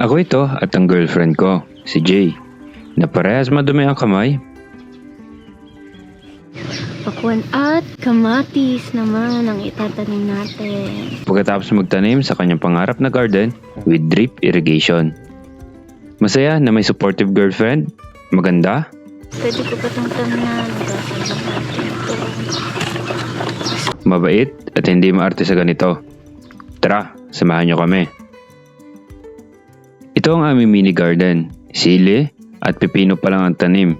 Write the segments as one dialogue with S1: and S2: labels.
S1: Ako ito at ang girlfriend ko, si Jay, na parehas madumi ang kamay.
S2: Pakwan at kamatis naman ang itatanim natin.
S1: Pagkatapos magtanim sa kanyang pangarap na garden with drip irrigation. Masaya na may supportive girlfriend, maganda,
S2: Pwede ko ba itong ito.
S1: mabait at hindi maarte sa ganito. Tara, samahan niyo kami. Ito ang aming mini garden. Sili at pipino pa lang ang tanim.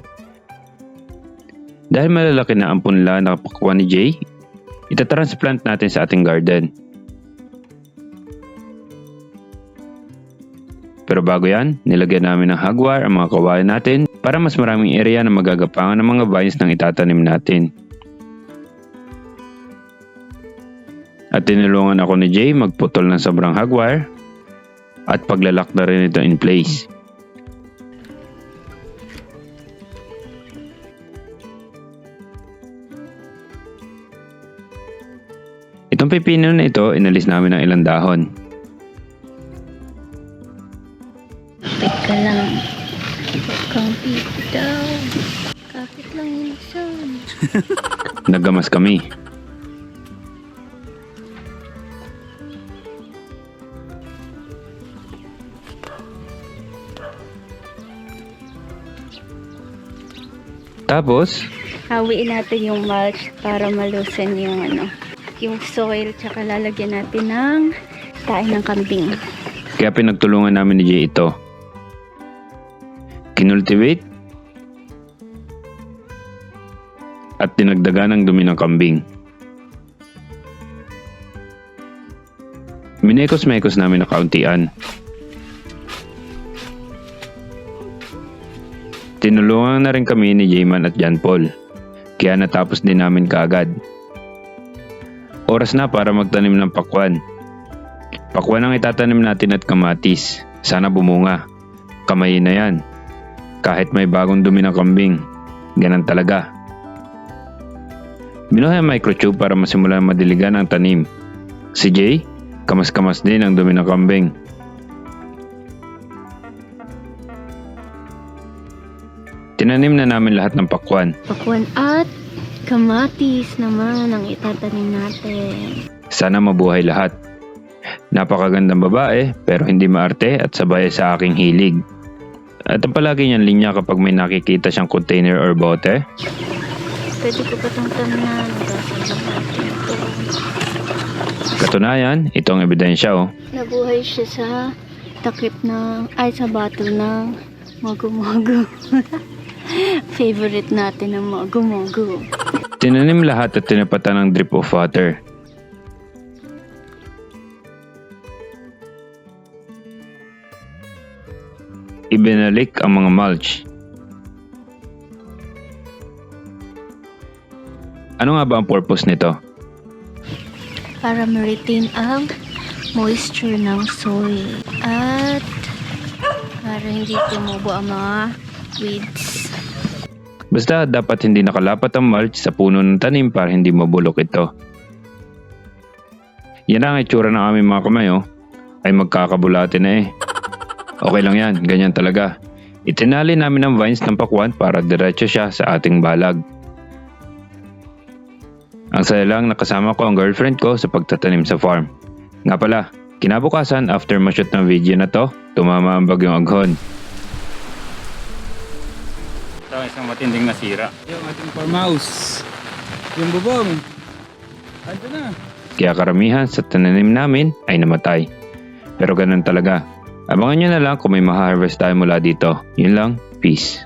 S1: Dahil malalaki na ang punla na kapakwa ni Jay, itatransplant natin sa ating garden. Pero bago yan, nilagyan namin ng hagwar ang mga kawayan natin para mas maraming area na magagapangan ng mga vines ng itatanim natin. At tinulungan ako ni Jay magputol ng sobrang hagwire at paglalak na rin ito in place. Itong pipino na ito, inalis namin ng ilang dahon.
S2: Teka lang. Kang daw. Kahit lang minsan.
S1: Naggamas kami. Tapos,
S2: Hawiin natin yung mulch para malusin yung ano, yung soil tsaka lalagyan natin ng tae ng kambing.
S1: kaya pinagtulungan namin ni Jay ito. Kinultivate at tinagdagan ng dumi ng kambing. Minekos-mekos namin na kauntian. Tinulungan na rin kami ni Jayman at John Paul. Kaya natapos din namin kaagad. Oras na para magtanim ng pakwan. Pakwan ang itatanim natin at kamatis. Sana bumunga. Kamayin na yan. Kahit may bagong dumi ng kambing. Ganon talaga. Binuhay ang microchip para masimulan madiligan ang tanim. Si Jay, kamas-kamas din ang dumi ng kambing. Tinanim na namin lahat ng pakwan.
S2: Pakwan at kamatis naman ang itatanim natin.
S1: Sana mabuhay lahat. Napakagandang babae pero hindi maarte at sabay sa aking hilig. At ang palagi niyang linya kapag may nakikita siyang container or bote,
S2: Pwede ko ba itong ito.
S1: katunayan, ito ang ebidensya oh.
S2: Nabuhay siya sa takip ng, ay sa bato ng mago-mago. Favorite natin ang mago-mago.
S1: Tinanim lahat at tinapatan ng drip of water. Ibinalik ang mga mulch. Ano nga ba ang purpose nito?
S2: Para ma-retain ang moisture ng soil. At para hindi tumubo ang mga weeds.
S1: Basta dapat hindi nakalapat ang mulch sa puno ng tanim para hindi mabulok ito. Yan ang itsura ng aming mga kamay oh. Ay magkakabulate na eh. Okay lang yan, ganyan talaga. Itinali namin ang vines ng pakwan para diretso siya sa ating balag. Ang saya lang nakasama ko ang girlfriend ko sa pagtatanim sa farm. Nga pala, kinabukasan after ma-shoot ng video na to, tumama ang bagyong aghon.
S3: Ito isang matinding nasira.
S4: Yung ating farmhouse. Yung bubong. Ando na.
S1: Kaya karamihan sa tananim namin ay namatay. Pero ganun talaga. Abangan nyo na lang kung may maharvest tayo mula dito. Yun lang. Peace.